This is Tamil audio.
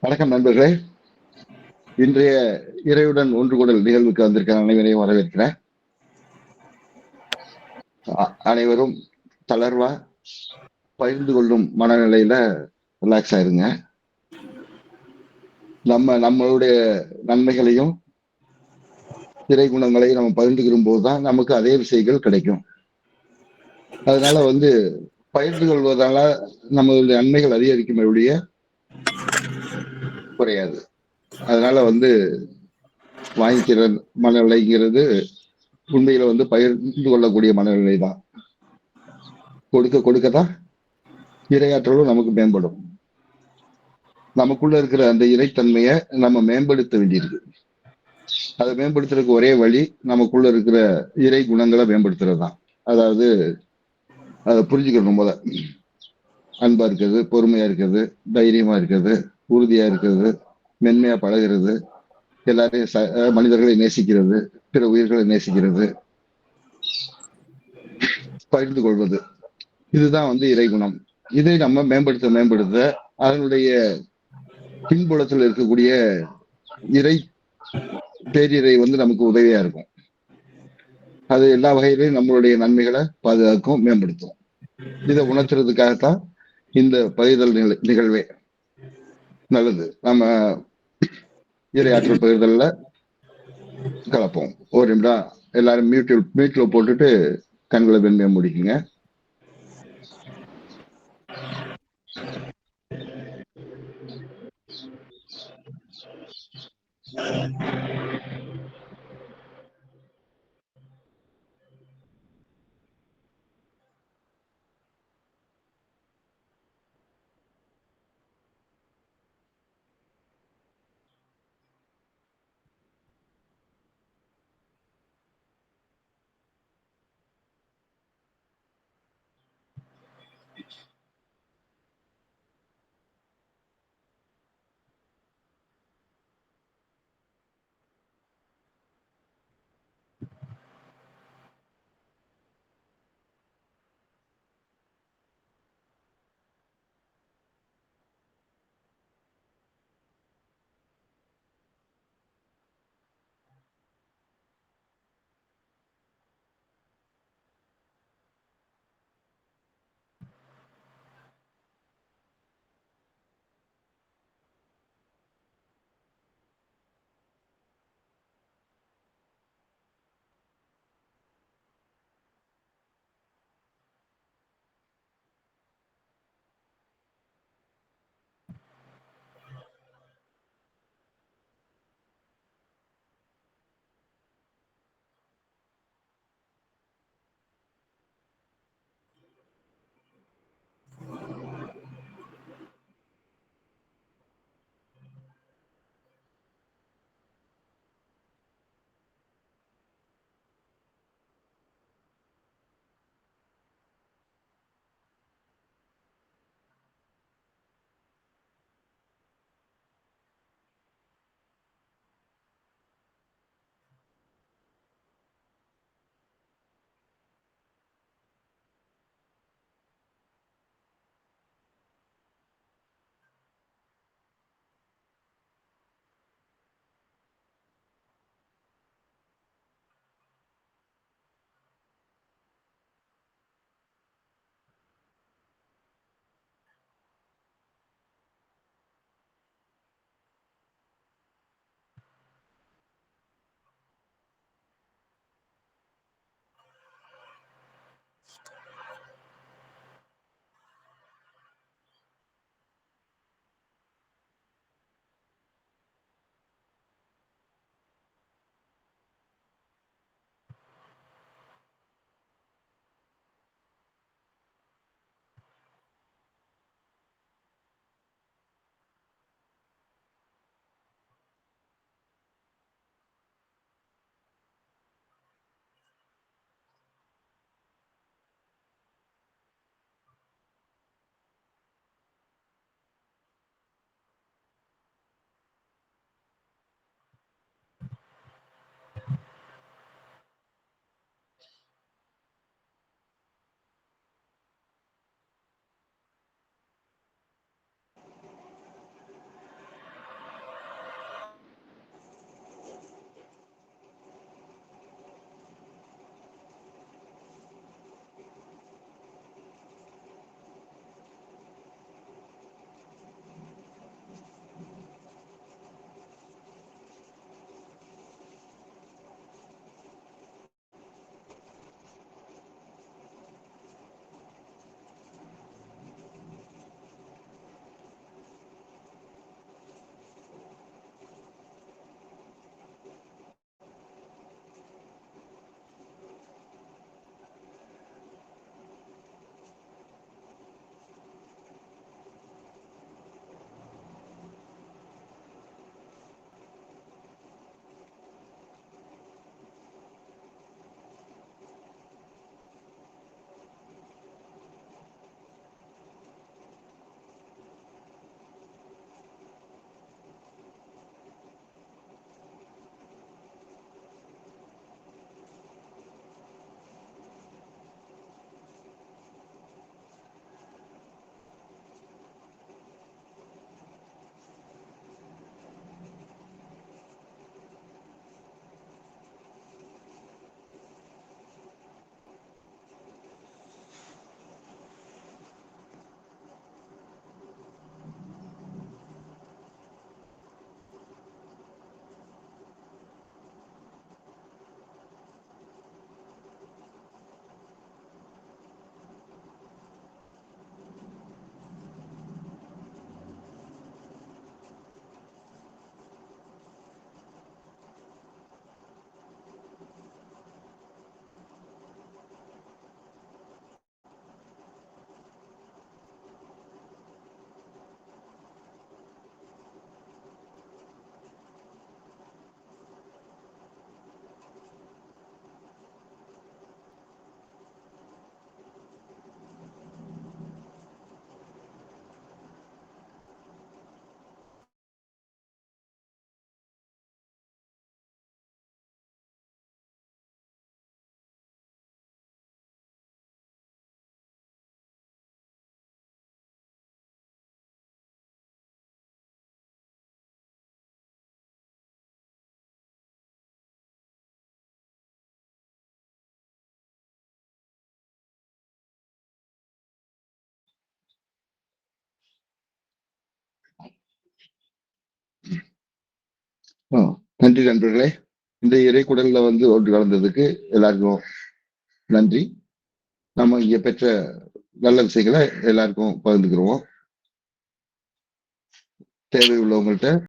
வணக்கம் நண்பர்களே. இன்றைய இறையுடன் ஒன்று கூடல் நிகழ்வுக்கு வந்திருக்கிற அனைவரையும் வரவேற்கிறேன். அ- அனைவரும் தளர்வா பகிர்ந்து கொள்ளும் மனநிலையில ரிலாக்ஸ் ஆயிருங்க நம்ம நம்மளுடைய நன்மைகளையும் இறை குணங்களையும் நம்ம பகிர்ந்துக்கிறும் போதுதான் நமக்கு அதே விஷயங்கள் கிடைக்கும். அதனால வந்து பகிர்ந்து கொள்வதால நம்மளுடைய நன்மைகள் அதிகரிக்கும் ஒழிய குறையாது. அதனால வந்து வாங்கிக்கிற மனநிலைங்கிறது உண்மையில வந்து பகிர்ந்து கொள்ளக்கூடிய மனநிலை தான் கொடுக்க கொடுக்க தான் இரையாற்றலும் நமக்கு மேம்படும். நமக்குள்ள இருக்கிற அந்த இறைத்தன்மையை நம்ம மேம்படுத்த வேண்டியிருக்கு. அதை மேம்படுத்துறதுக்கு ஒரே வழி நமக்குள்ள இருக்கிற இறை குணங்களை மேம்படுத்துறது தான் அதாவது அதை புரிஞ்சுக்கணும் முதல்ல. அன்பா இருக்கிறது பொறுமையா இருக்கிறது தைரியமா இருக்கிறது உறுதியா இருக்கிறது மென்மையா பழகிறது எல்லாரையும் ச- மனிதர்களை நேசிக்கிறது பிற உயிர்களை நேசிக்கிறது பகிர்ந்து கொள்வது. இதுதான் வந்து இறைகுணம். இதை நம்ம மேம்படுத்த மேம்படுத்த அதனுடைய பின்புலத்தில் இருக்கக்கூடிய இறை பேரிரை வந்து நமக்கு உதவியா இருக்கும். அது எல்லா வகையிலையும் நம்மளுடைய நன்மைகளை பாதுகாக்கும் மேம்படுத்தும். இதை உணர்த்துறதுக்காகத்தான் இந்த பகிர்தல் நிகழ்வே. நல்லது. நம்ம இரையாற்றல் பகிர்தல்ல கலப்போம். ஒரு நிமிடம். எல்லாரும் மியூட்டில் மியூட்ல போட்டுட்டு கண்களை வெண்மையை முடிக்குங்க. Thank you. Peace. நன்றி நண்பர்களே. இந்த இறைக்குடல்ல வந்து ஒன்று கலந்ததுக்கு எல்லாருக்கும் நன்றி. நம்ம இங்க பெற்ற நல்ல விஷயங்களை எல்லாருக்கும் பகிர்ந்துக்கிறோம். தேவை உள்ளவங்கள்ட்ட